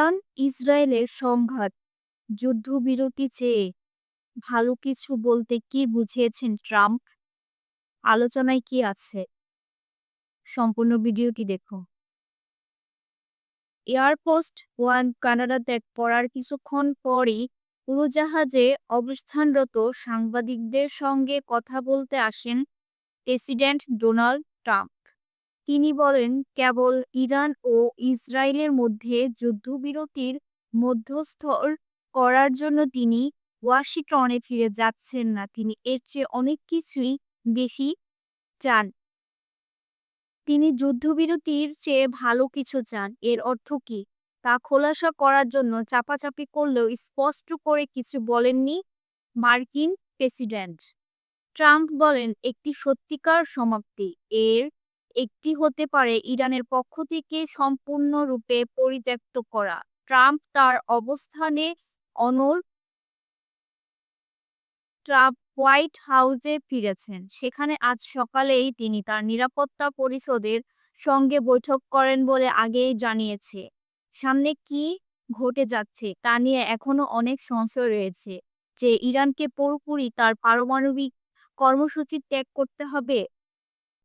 Iran, ইসরায়েলের সংঘাত। যুদ্ধবিরতি চেয়ে ভালো কিছু বলতে কি বুঝিয়েছেন ট্রাম্প? আলোচনায় কি আছে? সম্পূর্ণ ভিডিওটি দেখো এয়ারপোস্ট ওয়ান কানাডা ত্যাগ করার কিছুক্ষণ পরই উড়োজাহাজে অবস্থানরত সাংবাদিকদের সঙ্গে কথা বলতে আসেন প্রেসিডেন্ট ডোনাল্ড ট্রাম্প। তিনি বলেন, কেবল ইরান ও ইসরায়েলের মধ্যে যুদ্ধবিরতির মধ্যস্থর করার জন্য তিনি ওয়াশিংটনে ফিরে যাচ্ছেন না। তিনি এর চেয়ে অনেক কিছুই বেশি চান। তিনি যুদ্ধবিরতির চেয়ে ভালো কিছু চান। এর অর্থ কি? তা খোলাসা করার জন্য চাপাচাপি করলেও স্পষ্ট করে কিছু বলেননি মার্কিন প্রেসিডেন্ট। ট্রাম্প বলেন, একটি সত্যিকার সমাপ্তি। এর একটি হতে পারে ইরানের পক্ষ থেকে সম্পূর্ণরূপে পরিত্যক্ত করা। ট্রাম্প তার অবস্থানে অনর ট্রাম্প হোয়াইট হাউসে ফিরেছেন। সেখানে আজ সকালেই তিনি তার নিরাপত্তা পরিষদের সঙ্গে বৈঠক করেন বলে আগেই জানিয়েছে। সামনে কি ঘটে যাচ্ছে তা নিয়ে এখনও অনেক সংশয় রয়েছে। যে ইরানকে পুরোপুরি তার পারমাণবিক কর্মসূচি ত্যাগ করতে হবে